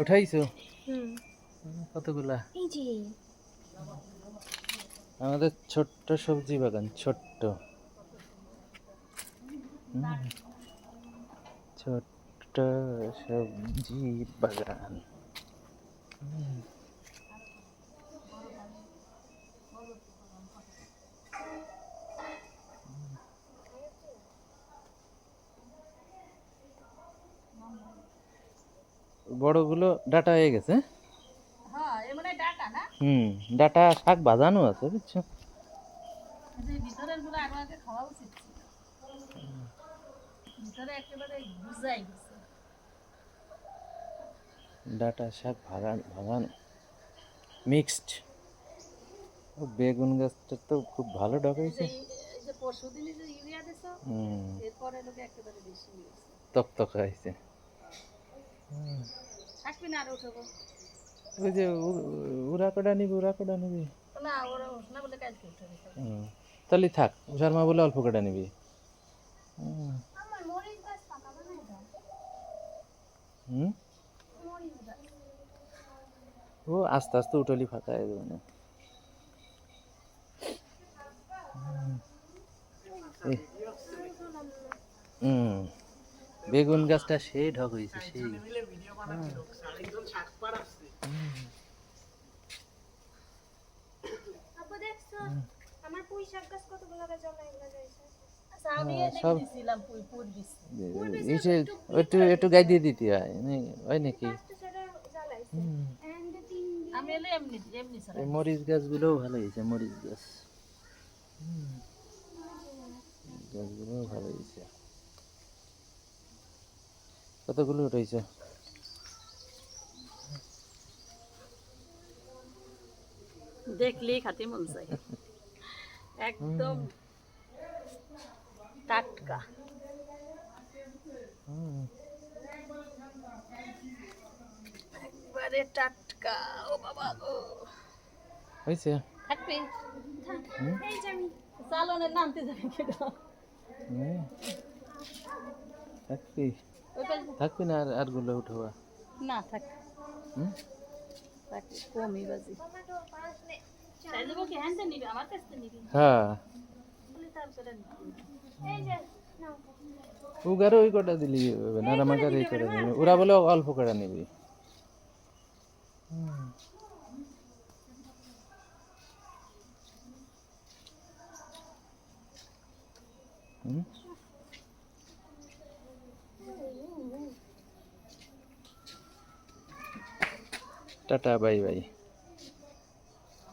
উঠাইছো? হুম। কতগুলা? এই যে। আমাদের ছোট্ট সবজি বাগান ছোট্ট। ছোট্ট সবজি বাগান। বড়গুলো ডাটা হয়ে গেছে। হ্যাঁ ডাটা হুম ডাটা শাক বাজানো আছে বুঝছ? গেছে। ডাটা শাক ভাগান ভাগানো মিক্সড বেগুন গাছটা তো খুব ভালো ডকাইছে এই এই যে পরশু দিনে যে ইউরিয়া দিছ হুম। এরপরে লোকে একেবারে বেশি হয়েছে তক হয়েছে। থাকবি না আর উঠবো। ওই যে উড়া কটা নিবি উড়া কটা নিবি? না ওরা বলে। তাহলে থাক শর্মা বলে অল্প কটা নিবি। হুম। ও আস্তে আস্তে উঠলি ফাঁকা হয়ে যাবে না। হুম। বেগুন গাছটা সেই ঢক হয়েছে সেই। জমা এগুলো যাইছে আচ্ছা আমি হ্যাঁ, এনে সব- দিছিলাম পুই পুর দিছি এই যে একটু একটু গাই দিয়ে দিতে হয় হয় নাকি? তো সেটা জ্বালাইছে। হুম। এন্ড তিন আমি এলে এমনি এমনি ছাড়া এই মরিচ গাছগুলোও ভালো হয়েছে মরিচ গাছ। গাছগুলোও ভালো হয়েছে। কতগুলো উঠেছে দেখলেই খাতে মন চাই একদম টাটকা। একবারে টাটকা ও বাবা ও হয়েছে? থাকবে? এই যে আমি চালনের নামতে যাবে কেন। থাকবি থাকবি না আর আরগুলো উঠবা না থাক। হুম? থাক কমই বাজি। টমেটো পাঁচ নে চাই দেবো কি হ্যান্ডে নিবি আমার কাছ থেকে নিবি হ্যাঁ। বলে তারপরে নিবি না। এই যে নাও উগারও ওই কটা দিলি হবে না আমাকে এই করে দিবি ওরা বলে অল্প করে নিবি। হুম। হুম? টাটা বাই বাই।